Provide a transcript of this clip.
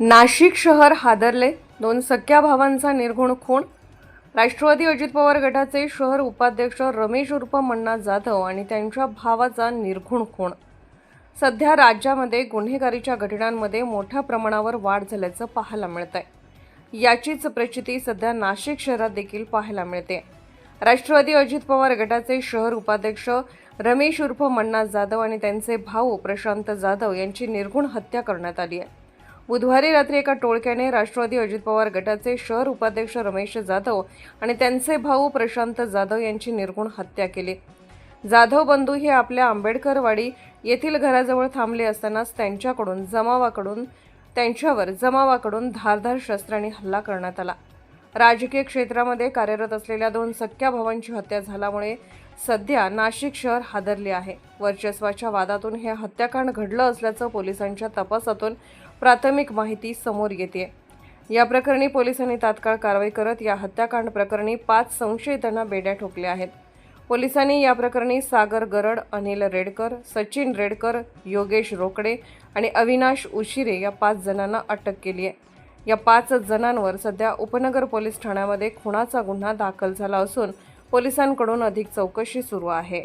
नाशिक शहर हादरले. दोन सख्या भावांचा निर्घुण खून. राष्ट्रवादी अजित पवार गटाचे शहर उपाध्यक्ष रमेश उर्फ मन्ना जाधव आणि त्यांच्या भावाचा निर्घुण खून. सध्या राज्यामध्ये गुन्हेगारीच्या घटनांमध्ये मोठ्या प्रमाणावर वाढ झाल्याचं पाहायला मिळत आहे याचीच प्रचिती सध्या नाशिक शहरात देखील पाहायला मिळते. राष्ट्रवादी अजित पवार गटाचे शहर उपाध्यक्ष रमेश उर्फ मन्ना जाधव आणि त्यांचे भाऊ प्रशांत जाधव यांची निर्घुण हत्या करण्यात आली आहे. बुधवारी रात्री एका टोळक्याने राष्ट्रवादी अजित पवार गटाचे शहर उपाध्यक्ष रमेश जाधव आणि त्यांचे भाऊ प्रशांत जाधव यांची निर्गुण हत्या केली. जाधव बंधू हे आपल्या आंबेडकरवाडी येथील घराजवळ थांबले असतानाच त्यांच्याकडून जमावाकडून त्यांच्यावर जमावाकडून धारधार शस्त्राने हल्ला करण्यात आला. राजकीय क्षेत्रामध्ये कार्यरत असलेल्या दोन सख्या भावांची हत्या झाल्यामुळे सध्या नाशिक शहर हादरले आहे. वर्चस्वाच्या वादातून हे हत्याकांड घडलं असल्याचं पोलिसांच्या तपासातून प्राथमिक माहिती समोर येते. या प्रकरणी पोलिसांनी तात्काळ कारवाई करत या हत्याकांड प्रकरणी पाच संशयितांना बेड्या ठोकल्या आहेत. पोलिसांनी या प्रकरणी सागर गरड अनिल रेडकर सचिन रेडकर योगेश रोकडे आणि अविनाश उशिरे या पाच जणांना अटक केली आहे. या पाच जणांवर सध्या उपनगर पोलीस ठाण्यामध्ये खुनाचा गुन्हा दाखल झाला असून पोलिसांकडून अधिक चौकशी सुरू आहे.